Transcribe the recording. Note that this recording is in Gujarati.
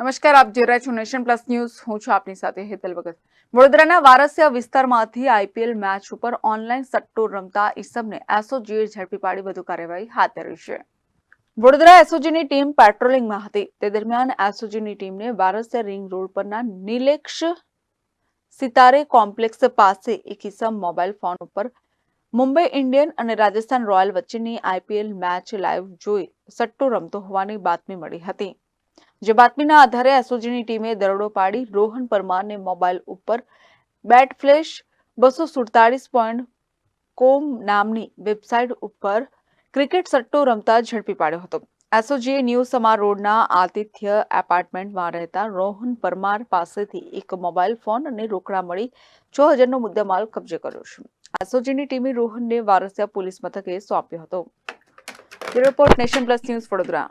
નમસ્કાર, આપ જોઈ રહ્યા છો નેશન પ્લસ ન્યૂઝ. હું છું આપની સાથે હેતલ ભગત. વડોદરાના વારસિયા વિસ્તારમાંથી આઈપીએલ મેચ ઉપર ઓનલાઈન સટ્ટો રમતા ઈસમને એસઓજીએ ઝડપી પાડી વધુ કાર્યવાહી હાથ ધરી છે. વડોદરા એસઓજીની ટીમ પેટ્રોલિંગમાં હતી. તે દરમિયાન એસઓજીની ટીમને વારસિયા રિંગ રોડ પરના નિલેક્ષ સિતારે કોમ્પ્લેક્સ પાસે એક ઈસમ મોબાઈલ ફોન ઉપર મુંબઈ ઇન્ડિયન અને રાજસ્થાન રોયલ વચ્ચેની આઈપીએલ મેચ લાઈવ જોઈ સટ્ટો રમતો હોવાની બાતમી મળી હતી. જે બાતમીના આધારે એસઓજીની ટીમે દરોડો પાડી રોહન પરમારને મોબાઈલ ઉપર બેટ ફ્લેશ બસો સુડતાલીસ પોઈન્ટ કોમ નામની વેબસાઇટ ઉપર ક્રિકેટ સટ્ટો રમતા ઝડપી પાડ્યો હતો. એસઓજીએ ન્યૂ સમા રોડના આતિથ્ય એપાર્ટમેન્ટમાં રહેતા રોહન પરમાર પાસેથી એક મોબાઈલ ફોન અને રોકડા મળી છ હજારનો મુદ્દામાલ કબજે કર્યો છે. એસઓજીની ટીમે રોહનને વારસિયા પોલીસ મથકે સોંપ્યો હતો. Report nation plus news Vadodara.